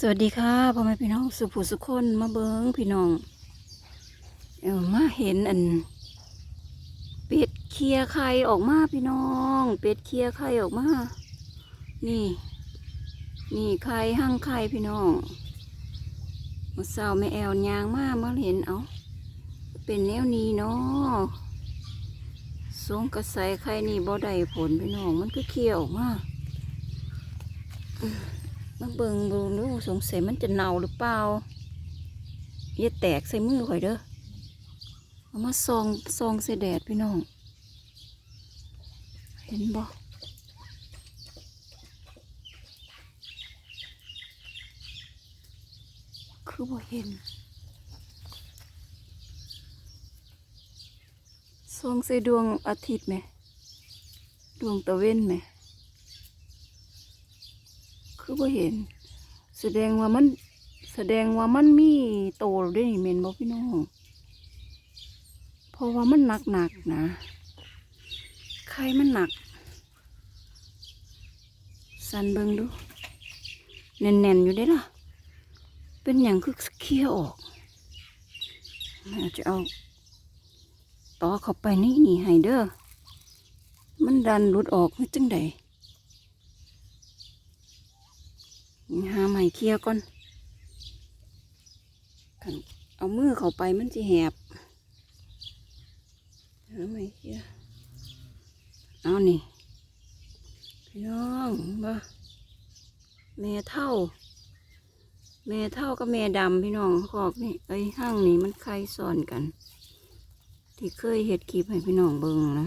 สวัสดีค่ะพ่อแม่พี่น้องสุภูสุคนมาเบิงพี่น้องเออมาเห็นอัน เป็ดเคลียไข่ออกมาพี่น้อง เป็ดเคลียไข่ออกมา นี่ นี่ไข่หั่งไข่พี่น้องมาเศร้าแม่แอลยางมากมาเห็นเอาเป็นแนวนี้เนาะสงกระใสไข่นี่บ่ได้ผลพี่น้องมันก็เคลียออกมา มาเบิ่งดูดูสงสัยมันจะเน่าหรือเปล่าอย่าแตกใส่มือข่อยเด้อเอามาซองซองใส่แดดพี่น้อง เห็นบ่คือบ่เห็นซองใส่ดวงอาทิตย์ไหม ดวงตะเว้นไหม คือบ่เห็น แสดงว่ามัน แสดงว่ามันมีโตแล้วเด้วยนี่เมนบอกพี่น้องเพราะว่ามันหนักหนักนะไข่มันหนัก สันเบิงดู แน่นๆอยู่ได้ล่ะ เป็นอย่างคือเคี้ยวออกจะเอาต่อเข้าไปนี่นี่ให้เด้อมันดันหลุดออกไม่จังใด หาใหม่เคลียร์ก่อนคันเอามือเข้าไปมันจะแหบหาใหม่เคลียร์เอานี่พี่น้องบ่แม่เท่า แม่เท่ากับแม่ดำพี่น้องขอกนี่ไอ้ยห้างนี่มันใครซ้อนกัน ที่เคยเห็ดคลิปให้พี่น้องเบิ่งนะ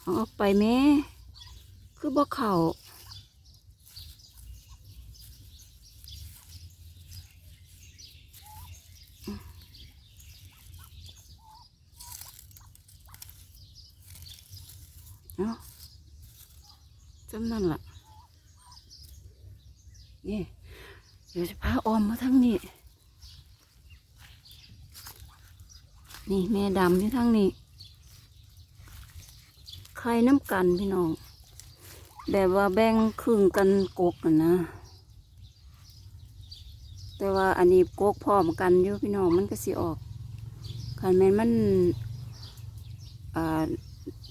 เอาออกไปแม่ คือบ่เข่าเอาะจำนั่นล่ะ นี่ เดี๋ยวจะพาออมมาทั้งนี้ นี่แม่ดำอยู่ทั้งนี้ ใครน้ำกันพี่น้อง แบบว่าแบ่งครึ่งกันกกนะนะ แต่ว่าอันนี้กกพร้อมกันอยู่พี่น้องมันก็สิออกคันแมนมันอ่า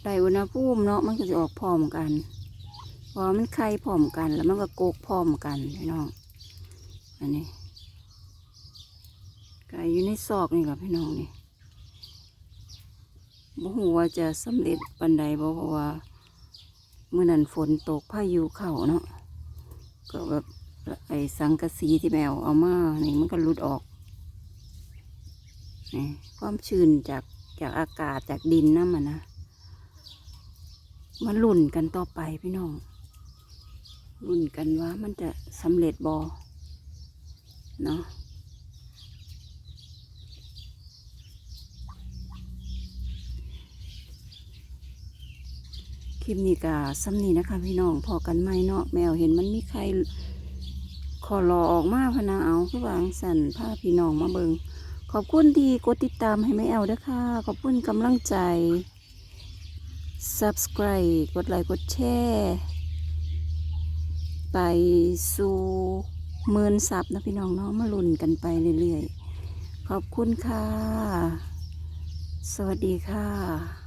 ได้อุณหภูมิเนาะมันก็สิออกพร้อมกันเพราะมันไข่พร้อมกัน แล้วมันก็กกพร้อมกันพี่น้องอันนี้ไก่อยู่ในซอกนี่แหละพี่น้องนี่บ่ฮู้ว่าจะสำเร็จปันใดบ่เพราะว่า เมื่อนั้นฝนตกพายุเข้าเนาะก็แบบไอ้สังกะสีที่แมวเอามานี่มันก็หลุดออกนี่ความชื้นจากจากอากาศจากดินนั่นมันนะมาลุ่นกันต่อไปพี่น้องลุ่นกันว่ามันจะสำเร็จบ่เนาะ ลิปนี้ก็ซ้ำนี้นะคะ พี่น้องพอกันไหมเนาะแมวเห็นมันมีใครขอรอออกมาพนาเอาคือวางสั่นผ้าพี่น้องมาเบิงขอบคุณที่กดติดตามให้แม่แอลด้วยค่ะ ขอบคุณกำลังใจ subscribe กดไลค์กดแชร์ไปสู่หมื่นซับนะพี่น้องเนาะมาลุ้นกันไปเรื่อยๆ ขอบคุณค่ะ สวัสดีค่ะ